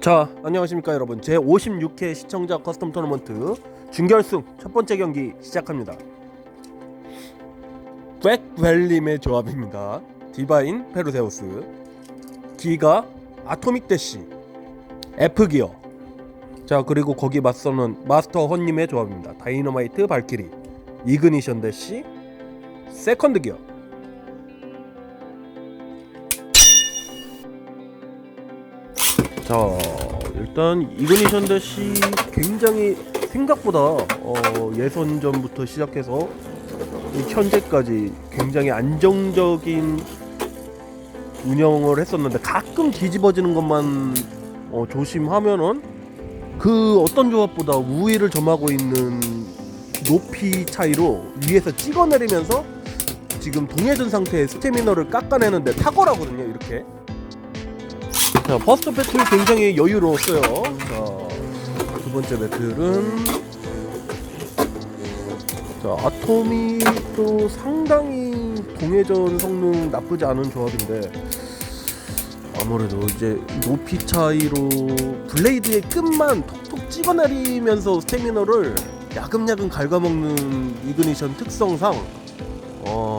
자 안녕하십니까 여러분. 제 56회 시청자 커스텀 토너먼트 준결승 첫 번째 경기 시작합니다. 백웰림의 조합입니다. 디바인 페르세우스. 기가 아토믹 대시. F기어. 자 그리고 거기 맞서는 마스터 헌님의 조합입니다. 다이너마이트 발키리. 이그니션 대시. 세컨드 기어 자 일단 이그니션 대시 굉장히 생각보다 어, 예선전부터 시작해서 이 현재까지 굉장히 안정적인 운영을 했었는데 가끔 뒤집어지는 것만 어, 조심하면은 그 어떤 조합보다 우위를 점하고 있는 높이 차이로 위에서 찍어내리면서 지금 동해전 상태의 스태미너를 깎아내는데 탁월하거든요 이렇게 자, 퍼스트 배틀 굉장히 여유로웠어요. 자, 두 번째 배틀은 자, 아토미도 상당히 동해전 성능 나쁘지 않은 조합인데 아무래도 이제 높이 차이로 블레이드의 끝만 톡톡 찍어내리면서 스태미너를 야금야금 갉아먹는 이그니션 특성상 어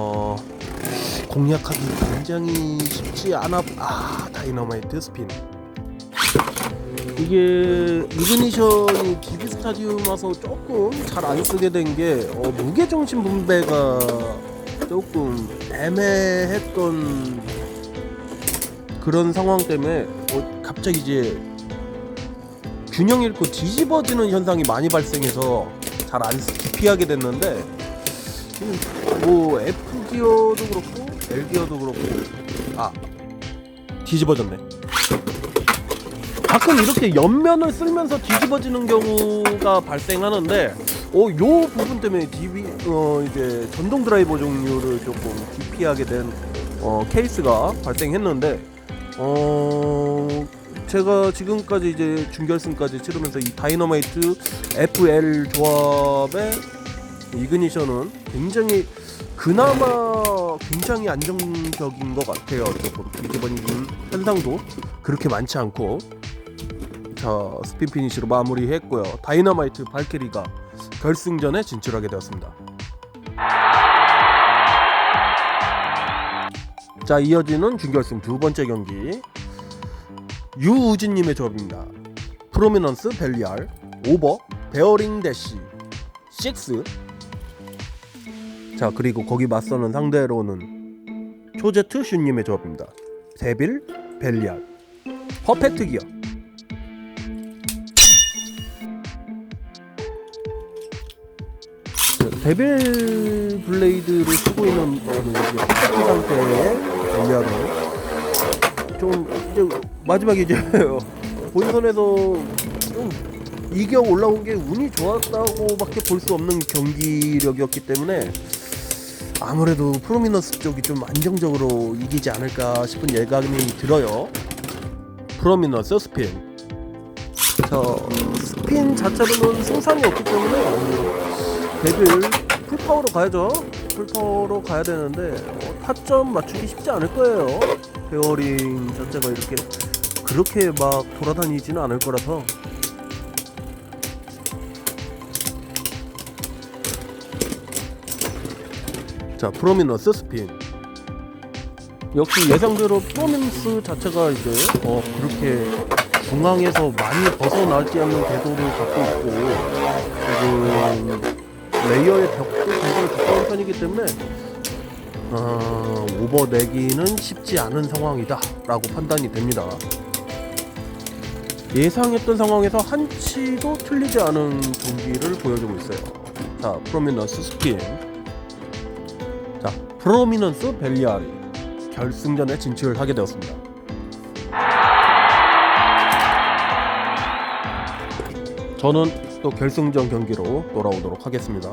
공략하기 굉장히 쉽지 않아. 아 다이너마이트 스핀 이게 이그니션이 GB 스타디움 와서 조금 잘 안 쓰게 된게 어, 무게 중심 분배가 조금 애매했던 그런 상황 때문에 어, 갑자기 이제 균형 잃고 뒤집어지는 현상이 많이 발생해서 잘 안 기피하게 됐는데 뭐 F 기어도 그렇고 L 기어도 그렇고 아 뒤집어졌네. 가끔 이렇게 옆면을 쓸면서 뒤집어지는 경우가 발생하는데 어, 요 부분 때문에 DB 어 이제 전동 드라이버 종류를 조금 기피하게 된 어, 케이스가 발생했는데 어 제가 지금까지 이제 준결승까지 치르면서 이 다이너마이트 FL 조합의 이그니션은 굉장히 그나마 굉장히 안정적인 것 같아요. 조금 뒤집어지는 현상도 그렇게 많지 않고 자 스핀 피니시로 마무리했고요. 다이너마이트 발키리가 결승전에 진출하게 되었습니다. 자 이어지는 준결승 두 번째 경기 유우진님의 조합입니다. 프로미넌스 벨리알 오버 베어링 대시 6 자 그리고 거기 맞서는 상대로는 초제트 슈님의 조합입니다. 데빌 벨리알 퍼펙트 기어 자, 데빌 블레이드를 쓰고 있는 퍼펙트 상태의 벨리알을 좀 이제 마지막에 이제 본선에서 좀 이겨 올라온 게 운이 좋았다고밖에 볼 수 없는 경기력이었기 때문에 아무래도 프로미넌스 쪽이 좀 안정적으로 이기지 않을까 싶은 예감이 들어요. 프로미넌스 스핀. 자, 스핀 자체로는 승산이 없기 때문에 데빌 풀파워로 가야죠. 풀파워로 가야 되는데 어, 타점 맞추기 쉽지 않을 거예요. 베어링 자체가 이렇게 그렇게 막 돌아다니지는 않을 거라서 자 프로미너스 스핀 역시 예상대로 프로미너스 자체가 이제 어 그렇게 중앙에서 많이 벗어나지 않는 궤도를 갖고 있고 지금 레이어의 벽도 굉장히 가까운 편이기 때문에 어, 오버 내기는 쉽지 않은 상황이다 라고 판단이 됩니다. 예상했던 상황에서 한치도 틀리지 않은 경기를 보여주고 있어요. 자 프로미너스 자, 프로미넌스 벨리아리 결승전에 진출을 하게 되었습니다. 저는 또 결승전 경기로 돌아오도록 하겠습니다.